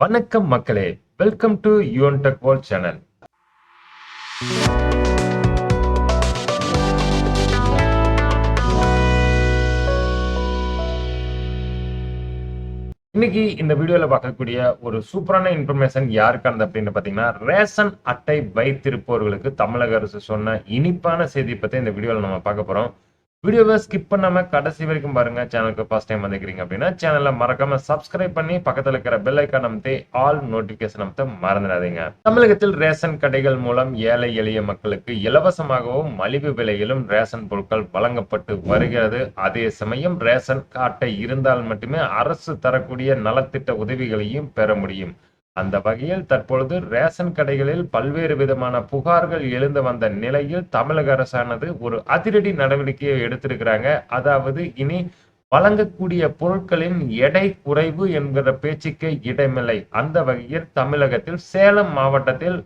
வணக்கம் மக்களே. Welcome to Yuvan tech world channel இன்னைக்கு இந்த வீடியோல பார்க்கக்கூடிய ஒரு சூப்பரான இன்ஃபர்மேஷன் யாருக்கானது அப்படின்னு பாத்தீங்கன்னா ரேஷன் அட்டை வைத்திருப்பவர்களுக்கு தமிழக அரசு சொன்ன இனிப்பான செய்தி பத்தி இந்த வீடியோல நம்ம பார்க்க போறோம். வீடியோவை ஸ்கிப் பண்ணாம கடைசி வரைக்கும் பாருங்க. சேனலுக்கு ஃபஸ்ட் டைம் வந்துக்கிறீங்க அப்படின்னா சேனலை மறக்காம சப்ஸ்கிரைப் பண்ணி பக்கத்துல இருக்கிற பெல் ஐக்கான் அமைத்து ஆல் நோட்டிபிகேஷன் அமைத்த மறந்துடாதீங்க. தமிழகத்தில் ரேஷன் கடைகள் மூலம் ஏழை எளிய மக்களுக்கு இலவசமாகவும் மலிவு விலையிலும் ரேஷன் பொருட்கள் வழங்கப்பட்டு வருகிறது. அதே சமயம் ரேஷன் கார்டை இருந்தால் மட்டுமே அரசு தரக்கூடிய நலத்திட்ட உதவிகளையும் பெற முடியும். அந்த வகையில் தற்பொழுது ரேஷன் கடைகளில் பல்வேறு விதமான புகார்கள் எழுந்து வந்த நிலையில் தமிழக அரசானது ஒரு அதிரடி நடவடிக்கையை எடுத்திருக்கிறாங்க. அதாவது இனி வழங்கக்கூடிய பொருட்களின் எடை குறைவு என்கிற பேச்சுக்கே இடமில்லை. அந்த வகையில் தமிழகத்தில் சேலம் மாவட்டத்தில்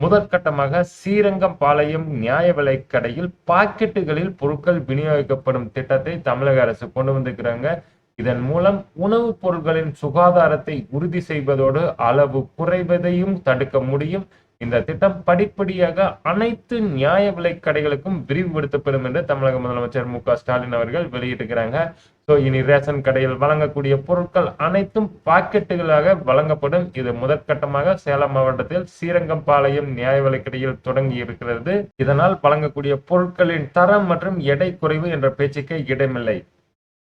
முதற்கட்டமாக ஸ்ரீரங்கம் பாளையம் நியாய விலை கடையில் பாக்கெட்டுகளில் பொருட்கள் விநியோகிக்கப்படும் திட்டத்தை தமிழக அரசு கொண்டு வந்திருக்கிறாங்க. இதன் மூலம் உணவுப் பொருட்களின் சுகாதாரத்தை உறுதி செய்வதோடு அளவு குறைவதையும் தடுக்க முடியும். இந்த திட்டம் படிப்படியாக அனைத்து நியாய விலை கடைகளுக்கும் விரிவுபடுத்தப்படும் என்று தமிழக முதலமைச்சர் மு க ஸ்டாலின் அவர்கள் வெளியிட்டிருக்கிறாங்க. ஸோ இனி ரேஷன் கடையில் வழங்கக்கூடிய பொருட்கள் அனைத்தும் பாக்கெட்டுகளாக வழங்கப்படும். இது முதற்கட்டமாக சேலம் மாவட்டத்தில் ஸ்ரீரங்கம்பாளையம் நியாய விலைக்கடையில் தொடங்கி இருக்கிறது. இதனால் வழங்கக்கூடிய பொருட்களின் தரம் மற்றும் எடை குறைவு என்ற பேச்சுக்கே இடமில்லை.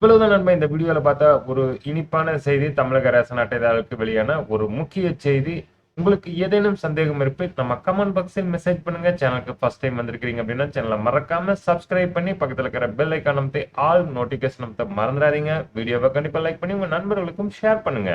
இவ்வளவுதான் நண்பா இந்த வீடியோவில் பார்த்தா ஒரு இனிப்பான செய்தி தமிழக ரேஷன் அட்டைதாரருக்கு வெளியான ஒரு முக்கிய செய்தி. உங்களுக்கு ஏதேனும் சந்தேகம் இருப்பு நம்ம கமெண்ட் பாக்ஸில் மெசேஜ் பண்ணுங்க. சேனலுக்கு ஃபர்ஸ்ட் டைம் வந்திருக்கிறீங்க அப்படின்னா சேனலை மறக்காம சப்ஸ்கிரைப் பண்ணி பக்கத்தில் இருக்கிற பெல் ஐக்கான் ஆல் நோட்டிபிகேஷன் அமைத்த மறந்துடாதீங்க. வீடியோவை கண்டிப்பாக லைக் பண்ணி உங்கள் நண்பர்களுக்கும் ஷேர் பண்ணுங்க.